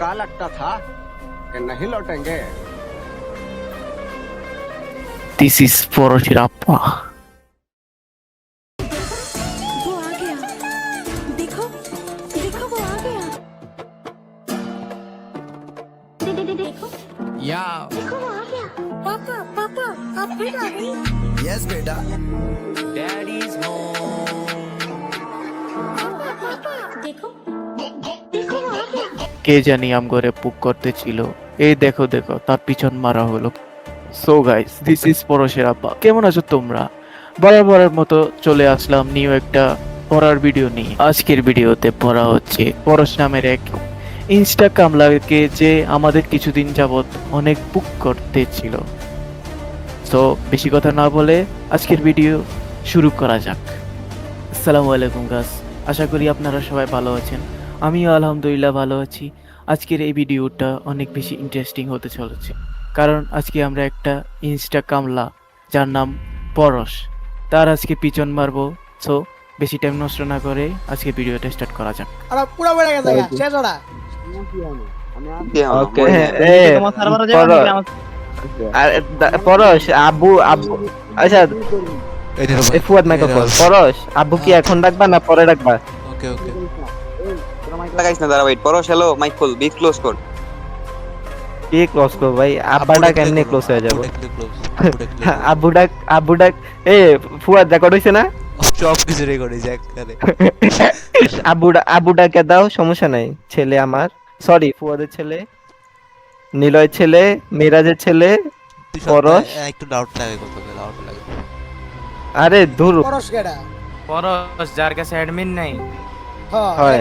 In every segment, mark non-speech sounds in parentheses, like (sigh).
का लगता था कि नहीं लौटेंगे। दिस इज़ फॉर चिरापा देखो या। देखो वो आ गया। यस बेटा। डैडी इज़ होम पापा देखो। देखो आ गया। কে জানি আম ঘরে পুক করতেছিল এই দেখো দেখো, তার পিছন মারা হলো। সো গাইস দিস ইজ পরশের আব্বা। কেমন আছো তোমরা? বরাবরের মতো চলে আসলাম নিউ একটা পড়ার ভিডিও নিয়ে। আজকের ভিডিওতে পড়া হচ্ছে পরশ নামের এক ইনস্টা কামলাকে যে আমাদের কিছুদিন যাবত অনেক বুক করতেছিল তো বেশি কথা না বলে আজকের ভিডিও শুরু করা যাক। আসসালামু আলাইকুম গাছ আশা করি আপনারা সবাই ভালো আছেন। আমিও আলহামদুলিল্লাহ ভালো আছি। আজকের এই ভিডিওটা অনেক বেশি ইন্টারেস্টিং হতে চলেছে। কারণ আজকে আমরা একটা ইনস্টা কামলা যার নাম পরশ। তার আজকে পিছন মারবো। সো বেশি টাইম নষ্ট না করে আজকে ভিডিওটা স্টার্ট করা যাক। ওরা পুরো বেড়ে গেছে গা, শেষ ওরা। ওকে। পরশ। আব্বু আব্বু আচ্ছা এ ফুয়াদ মাইক্রোফোন পরশ আব্বু কি এখন ডাকবা না পরে ডাকবা? ওকে ওকে লাগাইস না দাঁড়া ওয়েট হ্যালো মাইক বিট ক্লোজ কর। কি ক্লোজ করব ভাই? আব্বাটা কেমনে ক্লোজ হয়ে যাব। এ ফুয়াদ রেকর্ড হইছে না? সব কিছু রেকর্ড হয়েছে একবারে দাও সমস্যা নাই ছেলে আমার। সরি ফুয়াদের ছেলে নিলয় ছেলে মিরাজের ছেলে পরশ? একটু ডাউট লাগে কত ডাউট লাগে। আরে দূর পরশ কেডা? পরশ যার কাছে অ্যাডমিন নাই। হ্যাঁ। হয়।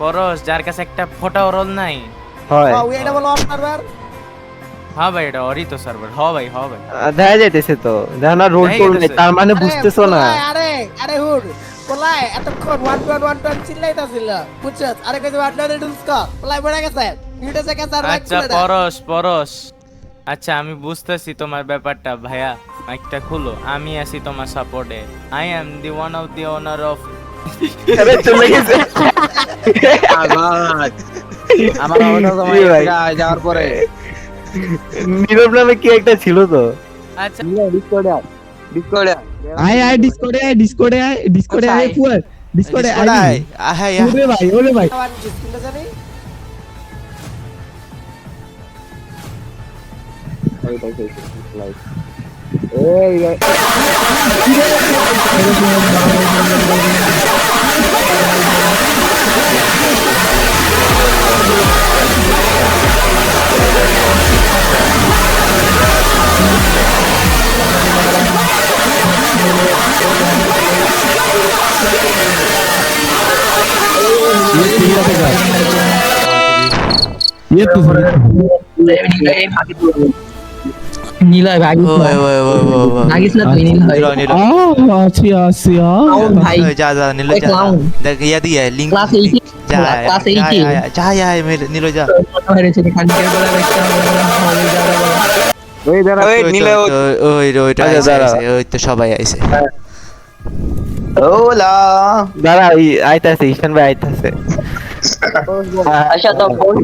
পরশ যার কাছে একটা ফোটাও রোল নাই। হয়। হ্যাঁ, ওই এটা বলো অফ সার্ভার হ্যাঁ ভাই এটা অরি তো সার্ভার হ ভাই হ ভাই। দেখা যাইতেছে তো। দেখো না রোল টোল নেই তার মানে বুঝতেছো না। আরে আরে হুড পোলাই এতক্ষণ ওয়ান টু ওয়ান চিল্লাইতাছিল। বুঝছস? আরে কইছে ওয়ান ওয়ান বড় গেছে? থেকে স্যার আচ্ছা পরশ পরশ। আচ্ছা আমি বুঝতেছি তোমার ব্যাপারটা ভাইয়া। মাইকটা খুলো। আমি আছি তোমার সাপোর্টে I am the one of the owner of আরে চলে গেছে (laughs) আমার ভাই। যাওয়ার পরে। নীরব নামে কি একটা ছিল তো? আচ্ছা। ডিসকর্ডে আয় আয়। ডিসকর্ডে আয় ডিসকর্ডে আয় ডিসকর্ডে আয় ফুয়াদ ডিসকর্ডে আয় আয়। আয়। ওরে ভাই ওরে ভাই। জানি? (laughs) ये तो নীলয় ভাই ওই ওই ওই ওই ওই না তুই নীলয় নিলো নিলো। আ আছি আছি আ। ভাই। যা যা নিলো ওই যা দেখ ইয়া দিয়ে লিংক eight এ- যা class যা, যা, যা, যা যা মেরে- নিলো যা। হয়েছে খানকে বলা একটা ওয়েট নিলে ওই ওই ওইটা আচ্ছা, দাঁড়া। ওই তো সবাই আইছে। ওলা। দাঁড়া আইতাছে ঈশান ভাই আইতাছে।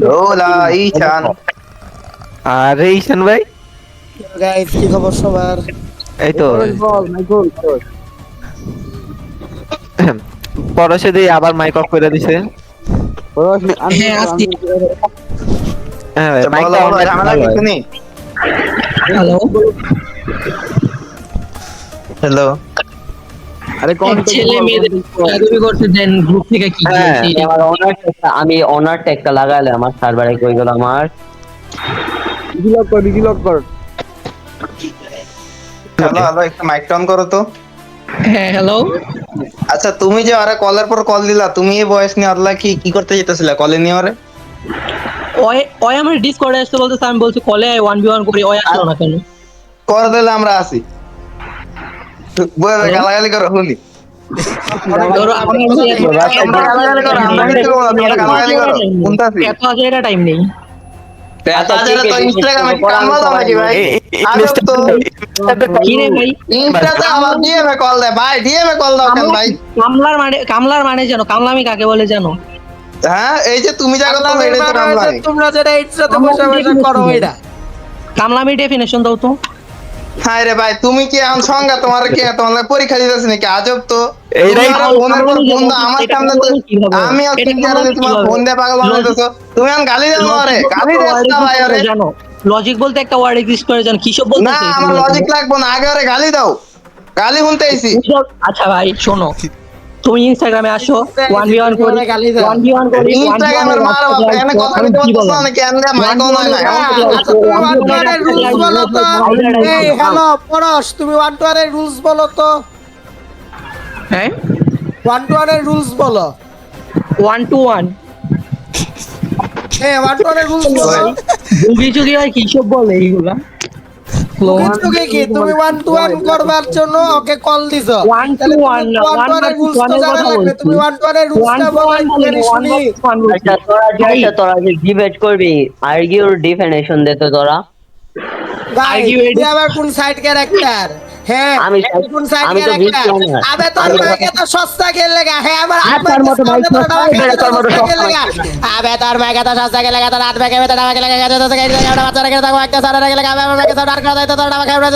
ওলা ইচান আরে ঈশান ভাই। গাইস কি খবর সবার? এই তো। পরশে দিয়ে আবার মাইক অফ করে দিছে। হ্যাঁ আসছি। হ্যাঁ রাখতে ঝামেলা ভালো কিছু হয়। হ্যালো হ্যালো ছেলে মেয়েদের করতে দেন গ্রুপ থেকে কি হ্যাঁ। আমার আমি অনার ট্যাগটা লাগাইলে আমার সার্ভারে কই গেল আমার? হ্যালো হ্যালো একটু মাইক অন করো তো। হ্যাঁ হ্যালো আচ্ছা তুমি যে আরে কলের পর কল দিলা তুমি এই বয়স নিয়ে আল্লাহ কি কি করতে যেতেছিলা কলে নিয়ে আরে? ওই ওই আমার ডিসকর্ডে আসতে বলতেছে আমি বলছি কলে ওয়ান বি ওয়ান করি ওই আসলো না কেন? কর দিলে আমরা আসি। বয়ে গালাগালি করো হুনি ধরো আপনার কাছে তোমরা গালাগালি করো আমরা কিছু করব না, তোমরা গালাগালি করো। শুনতাছি। এত আগে এটা টাইম নেই। তাছাড়া তো ইনস্টাগ্রামে কামলা দাও ভাই এই- এই- আরে Mr. তো কি রে ভাই ইনস্টাতে আমার ডিএমএ কল দেয় ভাই ডিএমএ কল দাও কেন ভাই কামলার মানে কামলার মানে জানো কামলামি কাকে বলে জানো হ্যাঁ এই যে তুমি যা কথা কামলামি তোমরা যেটা ইচ্ছাতে বসে বসে করো এটা কামলামি ডেফিনেশন দাও তো হ্যাঁ রে ভাই তুমি কি এখন সঙ্গে তোমার কি তোমার পরীক্ষা দিতেছ নাকি? আজব তো। আমার ফোনের পর ফোন দাও, আমার সামনে তো আমি কি তোমার ফোন দিয়ে পাগল বানাইতেছো। তুমি এখন গালি দাও আরে গালি দাও না ভাই আরে জানো? লজিক বলতে একটা ওয়ার্ড এক্সিস্ট করে জানো? কিসব বলতে না আমার লজিক লাগবো না। আগে আরে গালি দাও। গালি শুনতেছি আচ্ছা ভাই শোনো। তুমি ইনস্টাগ্রামে আসো ওয়ান বি ওয়ান করি ওয়ান বি ওয়ান করি ইনস্টাগ্রামের মার এখানে কথা বলতে কি না নাকি এমনি মাইক অন হয় না? আচ্ছা তুমি ওয়ান টু এর রুলস বলো তো। এই হ্যালো পরশ তুমি ওয়ান টু এর রুলস বলো তো। হ্যাঁ ওয়ান টু এর রুলস বলো। ওয়ান টু ওয়ান হ্যাঁ ওয়ান টু এর রুলস বলো। যুগি যুগি আর কিসব বলে এইগুলা? কিন্তু কি তুমি ওয়ান টু ওয়ান করবার জন্য ওকে কল দিছো। One to তাহলে তুমি one না, one to one one এর versus rules তো জানা লাগবে। তুমি ওয়ান টু ওয়ানের রুলসটা টু বলো শুনি আচ্ছা তোরা যে তোরা যে ডিবেট করবি আর্গিউর ডিফিনেশন দে তো তোরা। ভাই এটা আবার কোন সাইড ক্যারেক্টার হ্যাঁ আমি তুই আমি তো না। আবে তোর আমি মাকে তো সস্তা খেল লাগা হ্যাঁ আমার ভাই সস্তা তোর মতো। আবে তোর মাকে তো খেল লাগা, তোর মাকে লাগা তো একটা সারা রেখে লাগা, আবে আমার মাকে সব ডার করে দেয়, তো তোর আমাকে আমরা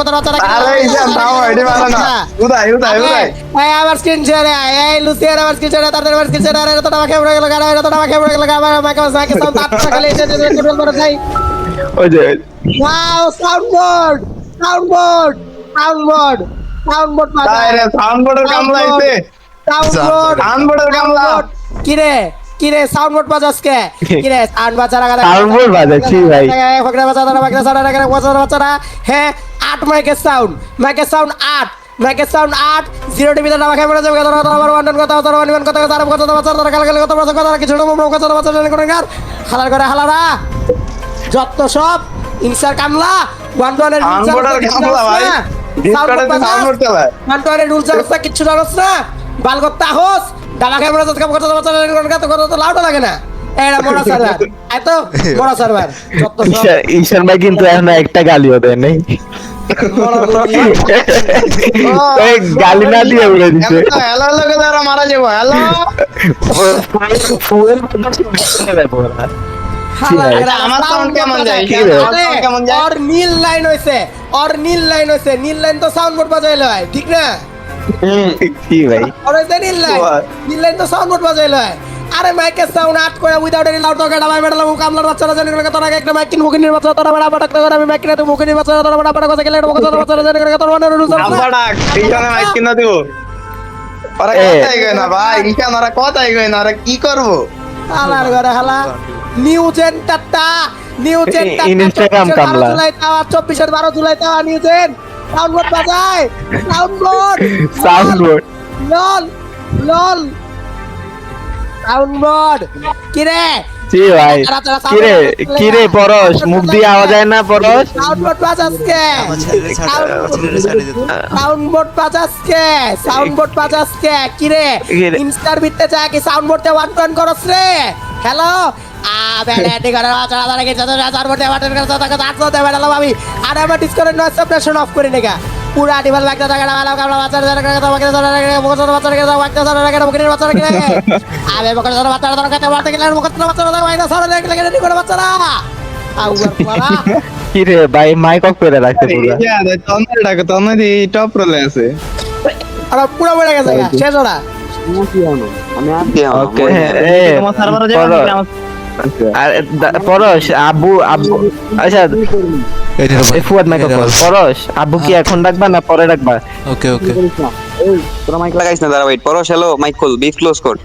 কত বাচ্চারা খেলে আরে এই যে দাও এডি মারো না উদাই উদাই উদাই এই আমার স্ক্রিন শেয়ার এই লুসিয়ার আমার স্ক্রিন শেয়ার তাদের আমার স্ক্রিন শেয়ার আরে তো আমাকে আমরা গেল গাড়া এটা তো আমাকে আমরা গেল গাড়া আমার মাকে মাকে সব তাত খালি এসে কন্ট্রোল করে যাই ওই যে wow sound board sound board sound board sound board তাই রে সাউন্ড বোর্ডের কামলা আইছে সাউন্ড বোর্ড সাউন্ড বোর্ডের কামলা কি রে কি রে বাজাস কে কি রে সাউন্ড বাজারা গাদা বাজাচ্ছি ভাই। ফকরা বাজারা বাজারা সারা রাখা বাজারা বাজারা হ্যাঁ আট মাইকের সাউন্ড মাইকের সাউন্ড আট মাইকের সাউন্ড আট জিরো টিভি দাঁড়া খাই পড়ে যাবে কথা কথা আবার ওয়ান কথা কথা ওয়ান কথা কথা কথা কথা কাল কাল কথা কথা কথা কিছু মোমো কথা কথা করে গার হালার করে হালারা যত সব ইনসার কামলা ওয়ান ওয়ানের কামলা ভাই জানোস না কথা লাউটা লাগে না বড় সার্ভার এত বড় সার্ভার ঈশান- ভাই কিন্তু এখন একটা গালিও দেয় নাই গালি না দিয়ে উড়ে দিছে হ্যালো মারা যাব হ্যালো আমার sound কেমন যায়? আমার কেমন যায়? ওর নীল লাইন হইছে। ওর নীল লাইন হইছে। নীল লাইন তো সাউন্ড বোর্ড বাজাইলো হয় ঠিক না? কি ভাই। ওর হইছে নীল লাইন? নীল লাইন তো সাউন্ড বোর্ড বাজাইলো হয়। আরে মাইকের সাউন্ড আট করে উইদাউট এনি লাউড গাড়া ভাই মেডাল মুখ আমলার বাচ্চারা জানি করে তোরা একটা মাইক কিন মুখে নির্বাচন তোরা বড় বড় করে আমি মাইক কিনে মুখে নির্বাচন তোরা বড় বড় কথা গেলে মুখে তোরা বাচ্চারা জানি করে তোরা মনে রুজ আব্বা ডাক এইখানে মাইক কিনা দিব। ওরা কথাই কই না ভাই এইখানে ওরা কথাই কই না ওরা কি করব? হালার ঘরে হালা। নিউ জেন টাটা। নিউ টাটা Instagram কামলা। জুলাই তাওয়া চব্বিশের বারো জুলাই তাওয়া নিউ জেন সাউন্ড বোর্ড বাজায়। Sound board sound board lol lol. Sound board কি রে জি ভাই কিরে কিরে পরশ মুখ দিয়ে আওয়াজ যায় না? পরশ? সাউন্ড বোর্ড বাজাসকে আমার ছেলেরে ছাড়ে দে, আমার ছেলেরে ছাড়ে সাউন্ড বোর্ড বাজাসকে সাউন্ড বাজাসকে কি রে কি রে? ইনস্টার ভিত্তে যা কি সাউন্ড বোর্ডে ওয়ান টু ওয়ান করস রে? হ্যালো করে আমি আর অফ করে নেগা পুরা ডিভাল থাকে না ভালো কামলা বাচ্চা ধরে করে তো বাকি ধরে করে ধরে বাচ্চা করে বাকি ধরে করে মুখ বাচ্চা করে আবে মুখ ধরে বাচ্চা ধরে করতে বাচ্চা গেলে মুখ বাচ্চা ধরে বাইরে সরে লেগে লেগে রেডি করে বাচ্চারা আউ মারা কিরে ভাই মাইক অফ করে রাখছে পুরো ইয়া তন্নে ডাকে তন্নে দি টপ রলে আছে আর পুরো বেড়ে গেছে শেষ ওরা ওকে পরশ আব্বু আব্বু আচ্ছা ফুয়াদ মাইক পরশ আব্বু কি এখন ডাকবা না পরে ডাকবা? ওকে ওকে। তোরা মাইক লাগাইস না দাঁড়া ওয়েট পরশ হ্যালো মাইক খোল বিফ ক্লোজ কর।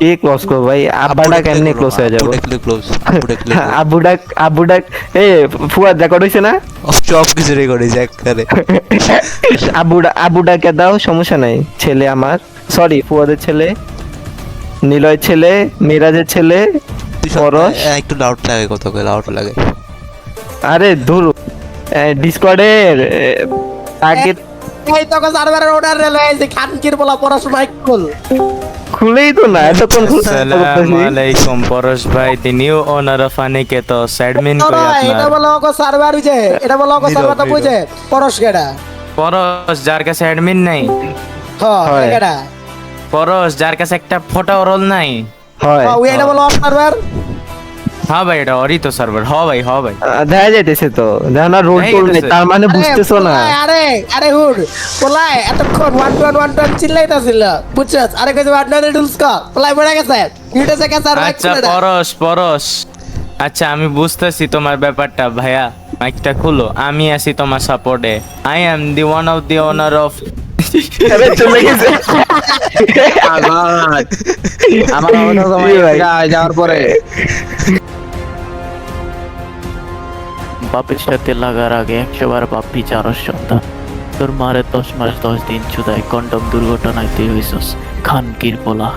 এ ক্লোজ কর ভাই? আব্বা ডাক এমনি ক্লোজ হয়ে যাবে। ক্লোজ আব্বু ডাক এ ফুয়াদ রেকর্ড হইছে না? সব কিছু রেকর্ড যাক করে আব্বু ডা- আব্বু ডাকে দাও সমস্যা নাই ছেলে আমার। সরি ফুয়াদের ছেলে। নিলয় ছেলে মিরাজের ছেলে পরশ। একটু লাউড লাগে কত করে লাউড লাগে। আরে ধুর। ডিসকর্ডের আগে এই তো সার্ভারের অর্ডার রে খানকির বলা পড়াশোনা করল খুলেই তো না এতক্ষণ আসসালামু আলাইকুম পরশ ভাই দি নিউ ওনার অফ অনিকেতস অ্যাডমিন কই এটা বলা ওকে সার্ভার হইছে এটা বলা ওকে সার্ভারটা বুঝে পরশ কেডা? পরশ যার কাছে অ্যাডমিন নাই। হ্যাঁ। হয়। পরশ যার কাছে একটা ফোটা রোল নাই। হয়। উই এটা বলো সার্ভার হ্যাঁ ভাই এটা তো সার্ভার হ ভাই হ ভাই। আহ, দেখা যাইতেছে তো। দেখো না রোল টোল নেই। তার মানে বুঝতেছো না। আরে আরে হুড পোলাই এতক্ষণ ওয়ান টু ওয়ান টু চিল্লাইতাছিল। বুঝছস? আরে কইছে ওয়ান ক? পোলাই পড়ে গেছে। আচ্ছা পরশ পরশ। আচ্ছা আমি বুঝতেছি তোমার ব্যাপারটা ভাইয়া। মাইকটা খুলো। আমি আছি তোমার সাপোর্টে I am the one of the owner of (laughs) চলে গেছে আমার সময় (laughs) যাওয়ার পরে। বাপের সাথে লাগার আগে একশো বার বাপ বিচারস সন্তান। তোর মারে দশ মাস দশ দিন চুদায় কন্ডম দুর্ঘটনায় তুই খান কির পোলা।